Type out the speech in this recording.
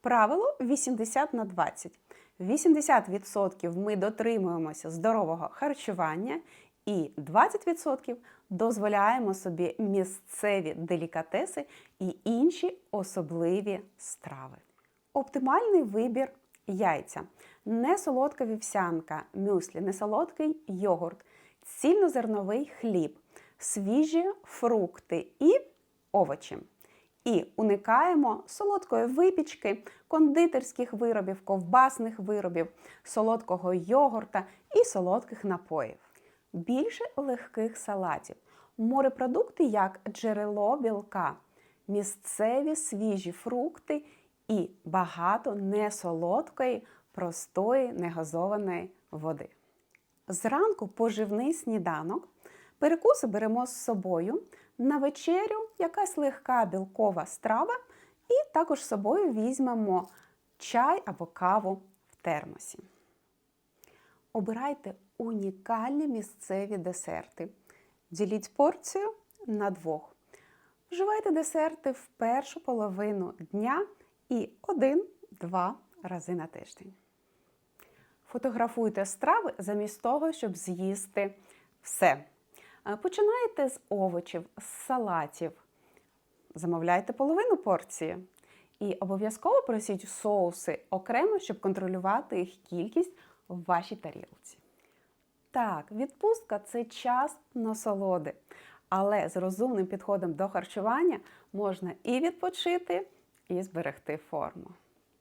Правило 80 на 20. 80% ми дотримуємося здорового харчування, і 20% дозволяємо собі місцеві делікатеси і інші особливі страви. Оптимальний вибір яйця, не солодка вівсянка, мюслі, не солодкий йогурт, цільнозерновий хліб, свіжі фрукти і овочі. І уникаємо солодкої випічки, кондитерських виробів, ковбасних виробів, солодкого йогурта і солодких напоїв. Більше легких салатів, морепродукти як джерело білка, місцеві свіжі фрукти і багато несолодкої, простої, негазованої води. Зранку поживний сніданок. Перекуси беремо з собою. На вечерю якась легка білкова страва, і також з собою візьмемо чай або каву в термосі. Обирайте унікальні місцеві десерти. Діліть порцію на двох. Вживайте десерти в першу половину дня і один-два рази на тиждень. Фотографуйте страви замість того, щоб з'їсти все. Е, Починайте з овочів, з салатів. Замовляйте половину порції. І обов'язково просіть соуси окремо, щоб контролювати їх кількість в вашій тарілці. Так, відпустка це час насолоди. Але з розумним підходом до харчування можна і відпочити, і зберегти форму.